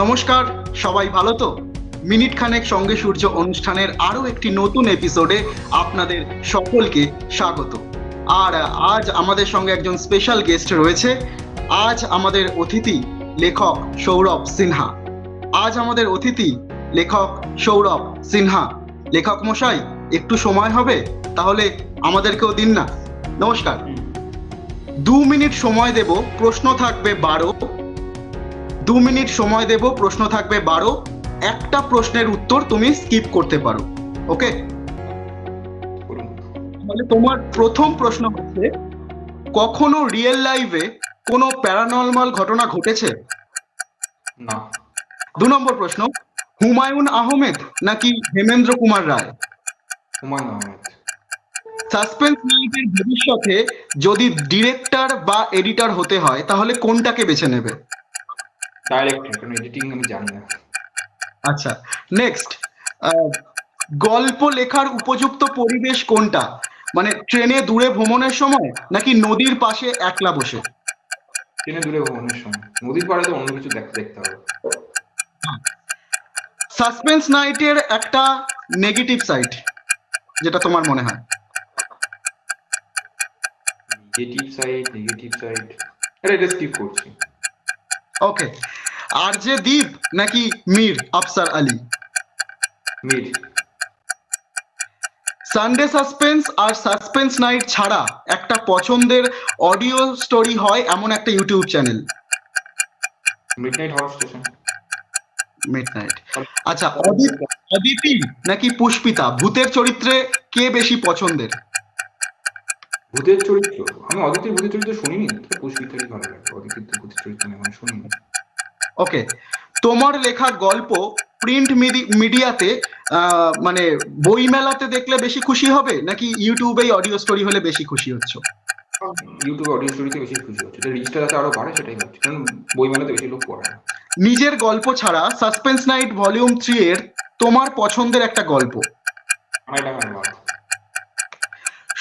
নমস্কার সবাই ভালো তো? মিনিট খানেক সঙ্গে সূর্য অনুষ্ঠানের আরও একটি নতুন এপিসোডে আপনাদের সকলকে স্বাগত। আর আজ আমাদের সঙ্গে একজন স্পেশাল গেস্ট রয়েছে। আজ আমাদের অতিথি লেখক সৌরভ সিনহা। আজ আমাদের অতিথি লেখক সৌরভ সিনহা। লেখক মশাই একটু সময় হবে? তাহলে আমাদেরকেও দিন না। নমস্কার। দু মিনিট সময় দেব প্রশ্ন থাকবে বারো দু মিনিট সময় দেব প্রশ্ন থাকবে বারো। একটা প্রশ্নের উত্তর তুমি স্কিপ করতে পারো ওকে তাহলে তোমার প্রথম প্রশ্ন হচ্ছে কখনো রিয়েল লাইফে কোনো প্যারানর্মাল ঘটনা ঘটেছে? না। দু নম্বর প্রশ্ন হুমায়ুন আহমেদ নাকি হেমেন্দ্র কুমার রায়? হুমায়ুন আহমেদ। সাসপেন্স নাইটের ভবিষ্যতে যদি ডিরেক্টর বা এডিটর হতে হয় তাহলে কোনটাকে বেছে নেবে? ডাইরেক্টর কারণ এডিটিং আমি জানি না। আচ্ছা নেক্সট গল্প লেখার উপযুক্ত পরিবেশ কোনটা? মানে ট্রেনে দূরে ভ্রমণের সময় নাকি নদীর পাশে একলা বসে? ট্রেনে দূরে ভ্রমণের সময়। নদীর পাড়ে তো অন্য কিছু দেখতে দেখতে হবে। সাসপেন্স নাইটের একটা নেগেটিভ সাইড যেটা তোমার মনে হয়। নেগেটিভ সাইড নেগেটিভ সাইড এটা এটা স্কিপ করছি। ওকে আর যে দ্বীপ নাকি Mir Afsar Ali? Mid Sunday suspense আর সাসপেন্স নাইট ছাড়া একটা পছন্দের অডিও স্টোরি হয় এমন একটা YouTube channel. Midnight horror station midnight আচ্ছা অদিতি অদিতি নাকি পুষ্পিতা? ভূতের চরিত্রে কে বেশি পছন্দের? ভূতের চরিত্র? আমি অদিতির ভূতের চরিত্র শুনিনি। পুষ্পিতারই ভালো লাগে। অদিতির ভূতের চরিত্র আমি এখন শুনিনি। ওকে তোমার লেখা গল্প প্রিন্ট মিডিয়াতে মানে বই মেলাতে দেখলে বেশি খুশি হবে? নাকি ইউটিউবে অডিও স্টোরি হলে বেশি খুশি হচ্ছ? ইউটিউবে অডিও স্টোরিতে বেশি খুশি হচ্ছে। এটা রিচটা যাতে আরও বাড়ে সেটাই হচ্ছে। কারণ বইমেলাতে বেশি লোক পড়ে না। নিজের গল্প ছাড়া সাসপেন্স নাইট ভলিউম থ্রি এর তোমার পছন্দের একটা গল্প।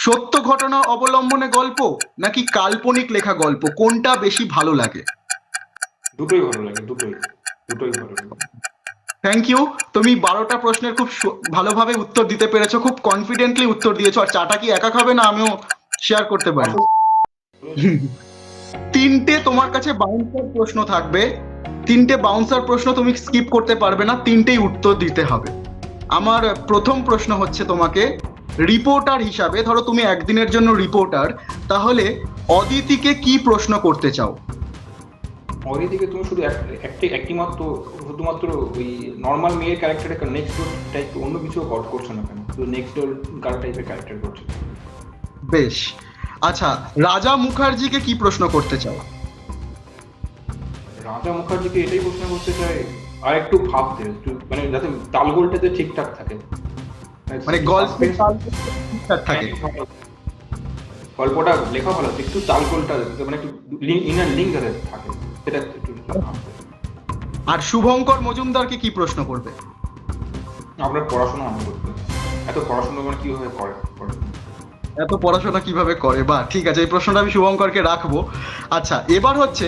সত্য ঘটনা অবলম্বনে গল্প নাকি কাল্পনিক লেখা গল্প? কোনটা বেশি ভালো লাগে? দুটোই ভালো লাগে দুটোই দুটোই ভালো লাগে। থ্যাংক ইউ তুমি বারোটা প্রশ্নের খুব ভালোভাবে উত্তর দিতে পেরেছ খুব কনফিডেন্টলি উত্তর দিয়েছ আর চাটা কি একা খাবে না আমিও শেয়ার করতে পারি? তিনটে তোমার কাছে বাউন্সার প্রশ্ন থাকবে। তিনটে বাউন্সার প্রশ্ন তুমি স্কিপ করতে পারবে না তিনটেই উত্তর দিতে হবে। আমার প্রথম প্রশ্ন হচ্ছে তোমাকে রিপোর্টার হিসাবে ধরো তুমি একদিনের জন্য রিপোর্টার তাহলে অদিতিকে কি প্রশ্ন করতে চাও? অদিতিকে তুমি শুধু এক- একটি মাত্র শুধুমাত্র ওই নর্মাল মেয়ের ক্যারেক্টারটা নেক্সট ডোর টাইপ অন্য কিছু কট করছে না কেন? শুধু নেক্সট ডোর গার্ল টাইপের ক্যারেক্টার করছে। বেশ। আচ্ছা রাজা মুখার্জিকে কি প্রশ্ন করতে চাও? রাজা মুখার্জিকে এটাই প্রশ্ন করতে চাই আর একটু ভাবতে একটু মানে যাতে তালগোলটাতে ঠিকঠাক থাকে। মানে গল্পের ঠিকঠাক থাকে। গল্পটা লেখা ভালো একটু তালগোলটা মানে একটু ইনার লিঙ্ক যাতে থাকে। একটু আর শুভঙ্কর মজুমদারকে কি প্রশ্ন করবে? আপনার পড়াশোনা আমি করতে এত পড়াশোনা মানে কীভাবে করে? করে? এত পড়াশোনা কীভাবে করে? বা ঠিক আছে এই প্রশ্নটা আমি শুভঙ্করকে রাখব। আচ্ছা এবার হচ্ছে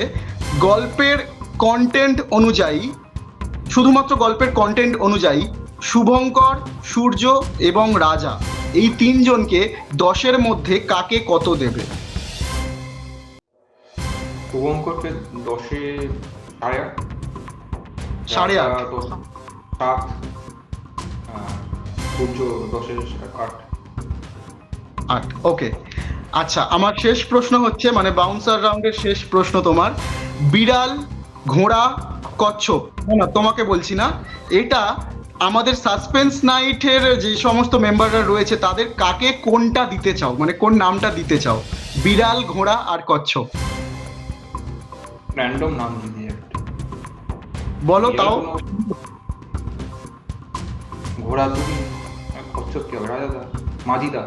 গল্পের কন্টেন্ট অনুযায়ী শুধুমাত্র গল্পের কন্টেন্ট অনুযায়ী শুভঙ্কর সূর্য এবং রাজা এই তিনজনকে দশের মধ্যে কাকে কত দেবে? শুভঙ্করকে দশে সাড়ে আট। সাড়ে আট। সাত সূর্য দশের আট। আট ওকে। আচ্ছা আমার শেষ প্রশ্ন হচ্ছে মানে বাউন্সার রাউন্ডের শেষ প্রশ্ন তোমার। বিড়াল ঘোড়া কচ্ছপ। না তোমাকে বলছি না। এটা আমাদের সাসপেন্স নাইটের যে সমস্ত মেম্বাররা রয়েছে তাদের কাকে কোনটা দিতে চাও? মানে কোন নামটা দিতে চাও? বিড়াল ঘোড়া আর কচ্ছপ। র্যান্ডম নাম দিয়ে একটা। বলো তাও। ঘোড়া তুমি? কচ্ছপ কি হবে? রাজাদা মাঝিদা?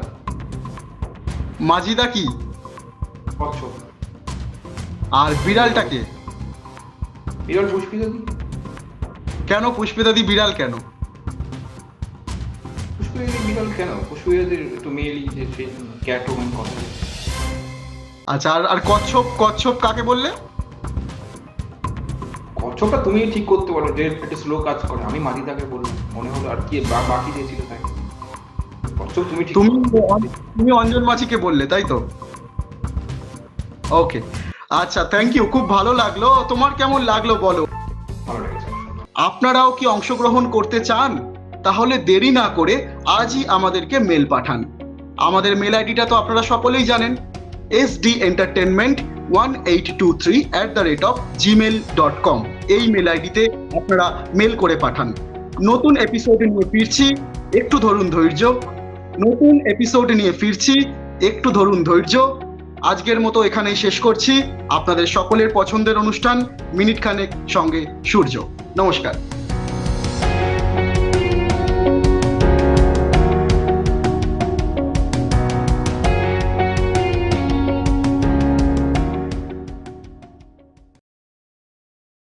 মাজিদা কি? কচ্ছপ। আর বিড়ালটাকে বিরল পুষ্পিতা দি। কেন পুষ্পিতাদি বিড়াল কেন? পুষ্পিতা দি বিরল কেন? পুষ্পিতাদের একটু মেয়েলি যে সেই ক্যাট ওমেন কথা। আচ্ছা আর আর কচ্ছপ কচ্ছপ কাকে বললে? কচ্ছপটা তুমি ঠিক করতে পারো যে একটা স্লো কাজ করে। আমি মাঝিদাকে বললাম মনে হলো আর কি বাকি যে ছিল তাকে তুমি তুমি তুমি অঞ্জন মাঝিকে বললে তাই তো? ওকে আচ্ছা থ্যাংক ইউ খুব ভালো লাগল। তোমার কেমন লাগল বলো? আপনারাও কি অংশগ্রহণ করতে চান? তাহলে দেরি না করে আজই আমাদেরকে মেল পাঠান। আমাদের মেল আইডিটা তো আপনারা সকলেই জানেন। S D entertainment one eight two three at the rate of Gmail dot com এই মেল আইডিতে আপনারা মেল করে পাঠান। নতুন এপিসোড নিয়ে ফিরছি, একটু ধরুন ধৈর্য। নতুন এপিসোড নিয়ে ফিরছি, একটু ধরুন ধৈর্য। আজকের মতো এখানেই শেষ করছি। আপনাদের সকলের পছন্দের অনুষ্ঠান মিনিট খানেক সঙ্গে সূর্য। নমস্কার।